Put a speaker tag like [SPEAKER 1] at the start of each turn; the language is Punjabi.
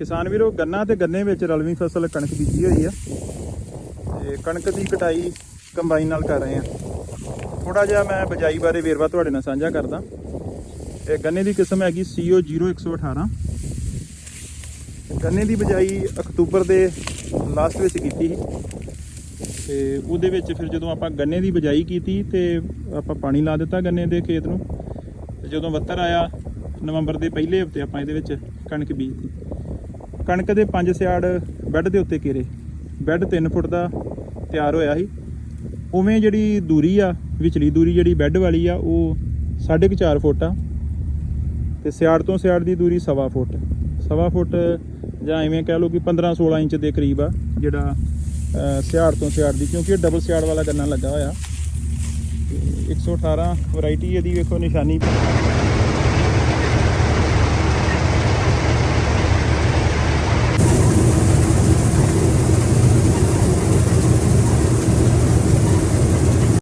[SPEAKER 1] ਕਿਸਾਨ ਵੀਰੋ, ਗੰਨਾ ਤੇ ਗੰਨੇ ਵਿੱਚ ਰਲਵੀਂ ਫਸਲ ਕਣਕ ਬੀਜੀ ਹੋਈ ਆ। ਤੇ ਕਣਕ ਦੀ ਕਟਾਈ ਕੰਬਾਈਨ ਨਾਲ ਕਰ ਰਹੇ ਆ। ਥੋੜਾ ਜਿਹਾ ਮੈਂ ਬਜਾਈ ਬਾਰੇ ਵੇਰਵਾ ਤੁਹਾਡੇ ਨਾਲ ਸਾਂਝਾ ਕਰਦਾ। ਇਹ ਗੰਨੇ ਦੀ ਕਿਸਮ ਹੈਗੀ CO 0118 ਗੰਨੇ ਦੀ ਬਜਾਈ ਅਕਤੂਬਰ ਦੇ ਲਾਸਟ ਵਿੱਚ ਕੀਤੀ ਸੀ। ਤੇ ਉਹਦੇ ਵਿੱਚ ਫਿਰ ਜਦੋਂ ਆਪਾਂ ਗੰਨੇ ਦੀ ਬਜਾਈ ਕੀਤੀ ਤੇ ਆਪਾਂ ਪਾਣੀ ਲਾ ਦਿੱਤਾ ਗੰਨੇ ਦੇ ਖੇਤ ਨੂੰ। ਤੇ ਜਦੋਂ ਵੱਤਰ ਆਇਆ ਨਵੰਬਰ ਦੇ ਪਹਿਲੇ ਹਫ਼ਤੇ ਆਪਾਂ ਇਹਦੇ ਵਿੱਚ ਕਣਕ ਬੀਜਤੀ। ਕਣਕ ਦੇ ਪੰਜ ਸਿਆੜ ਬੈੱਡ ਦੇ ਉੱਤੇ ਘੇਰੇ ਬੈੱਡ 3 ਫੁੱਟ ਦਾ ਤਿਆਰ ਹੋਇਆ ਸੀ। ਉਵੇਂ ਜਿਹੜੀ ਦੂਰੀ ਆ, ਵਿਚਲੀ ਦੂਰੀ ਜਿਹੜੀ ਬੈੱਡ ਵਾਲੀ ਆ, ਉਹ 4.5 ਫੁੱਟ ਆ ਤੇ ਸਿਆੜ ਤੋਂ ਸਿਆੜ ਦੀ ਦੂਰੀ ਸਵਾ ਫੁੱਟ। ਸਵਾ ਫੁੱਟ ਜਾਂ ਐਵੇਂ ਕਹਿ ਲਓ ਕਿ 15 16 ਇੰਚ ਦੇ ਕਰੀਬ ਆ ਜਿਹੜਾ ਸਿਆੜ ਤੋਂ ਸਿਆੜ ਦੀ, ਕਿਉਂਕਿ ਇਹ ਡਬਲ ਸਿਆੜ ਵਾਲਾ ਗੰਨਾ ਲੱਗਾ ਹੋਇਆ। ਤੇ 118 ਵੈਰਾਈਟੀ ਇਹਦੀ ਵੇਖੋ ਨਿਸ਼ਾਨੀ।